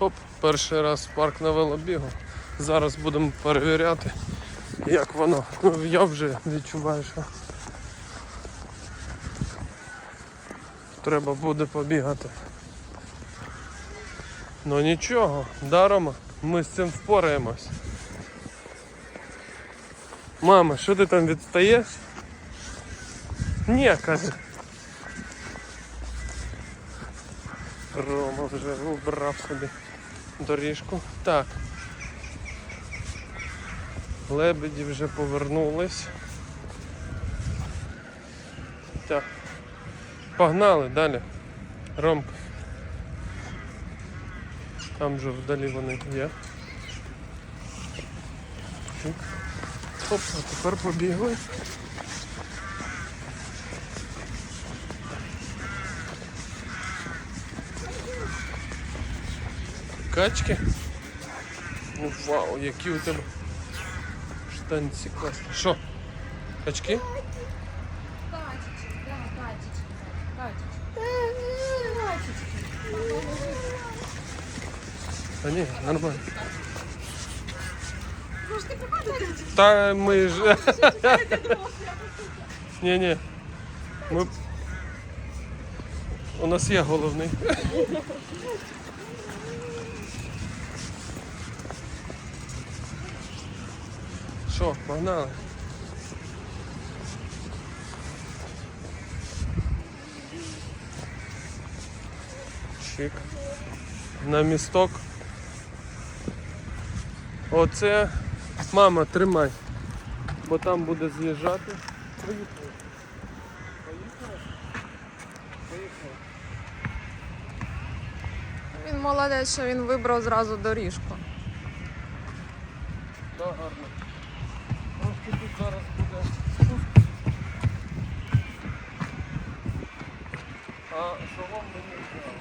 Оп, перший раз парк на велобігу. Зараз будемо перевіряти, як воно. Ну, я вже відчуваю, що треба буде побігати. Ну нічого, даром ми з цим впораємось. Мама, що ти там відстаєш? Ні, каже. Рома вже убрав собі доріжку. Так. Лебеді вже повернулись. Так. Погнали далі. Ромка. Там вже вдалі вони є. Оп, а тепер побігли. Качки. Ну, вау, які у тебе штанці класні. Що? Качки? Качечки, да, качечки. Качечки. Качечки. Та ні, нормально. Ж ти показуєш. Та ми ж. Ні, ні. Ми... У нас є головний. Що, погнали? Чик. На місток. Оце Мама, тримай, бо там буде з'їжджати. Поїхали. Поїхали? Поїхали. Він молодець, що він вибрав зразу доріжку. Да, гарно. Тут зараз буде спуск. А шолом ми не взяли.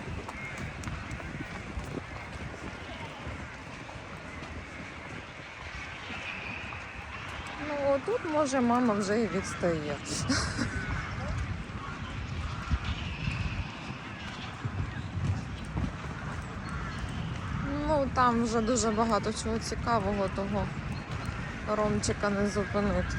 Ну, тут може мама вже і відстає. Ну, там вже дуже багато чого цікавого, того Ромчика не зупинити.